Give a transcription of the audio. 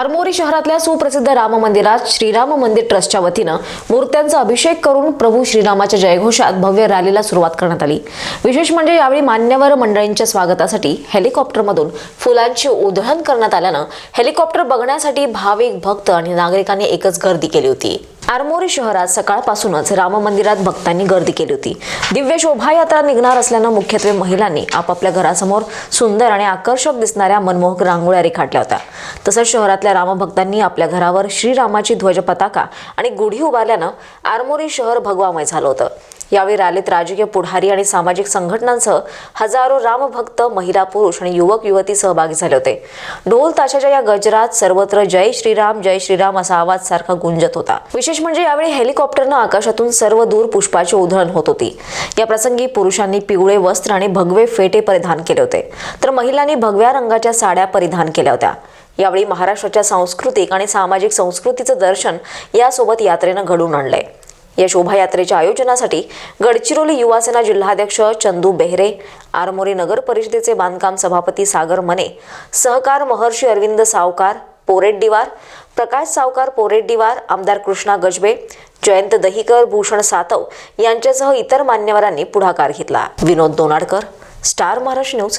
आरमोरी शहरातल्या सुप्रसिद्ध राम मंदिरात श्रीराम मंदिर ट्रस्टच्या वतीनं मूर्त्यांचा अभिषेक करून प्रभू श्रीरामाच्या जयघोषात भव्य रॅलीला सुरुवात करण्यात आली. विशेष म्हणजे यावेळी मान्यवर मंडळींच्या स्वागतासाठी हेलिकॉप्टरमधून फुलांची उधळण करण्यात आल्यानं हेलिकॉप्टर बघण्यासाठी भाविक भक्त आणि नागरिकांनी एकच गर्दी केली होती. आरमोरी शहरात सकाळपासूनच राम मंदिरात भक्तांनी गर्दी केली होती. दिव्य शोभायात्रा निघणार असल्यानं मुख्यत्वे महिलांनी आपापल्या घरासमोर सुंदर आणि आकर्षक दिसणाऱ्या मनमोहक रांगोळ्या रेखाटल्या होत्या. तसंच शहरातल्या रामभक्तांनी आपल्या घरावर श्रीरामाची ध्वज पताका आणि गुढी उभारल्यानं आरमोरी शहर भगवामय झालं होतं. यावेळी रॅलीत राजकीय पुढारी आणि सामाजिक संघटनांसह हजारो रामभक्त महिला पुरुष आणि युवक युवती सहभागी झाले होते. ढोल ताशाच्या या गजरात सर्वत्र जय श्रीराम जय श्रीराम असा आवाज सारखा गुंजत होता. विशेष म्हणजे यावेळी हेलिकॉप्टरनं आकाशातून सर्व दूर पुष्पाची उधळण होत होती. या प्रसंगी पुरुषांनी पिवळे वस्त्र आणि भगवे फेटे परिधान केले होते. तर महिलांनी भगव्या रंगाच्या साड्या परिधान केल्या होत्या. यावेळी महाराष्ट्राच्या सांस्कृतिक आणि सामाजिक संस्कृतीचं दर्शन यासोबत यात्रेनं घडून आणलंय. या शोभायात्रेच्या आयोजनासाठी गडचिरोली युवासेना जिल्हाध्यक्ष चंदू बेहरे आरमोरी नगर परिषदेचे बांधकाम सभापती सागर मने सहकार महर्षी अरविंद सावकार पोरेड्डीवार प्रकाश सावकार पोरेड्डीवार आमदार कृष्णा गजबे जयंत दहिकर भूषण सातव यांच्यासह इतर मान्यवरांनी पुढाकार घेतला. Vinod Donadkar star Maharashtra news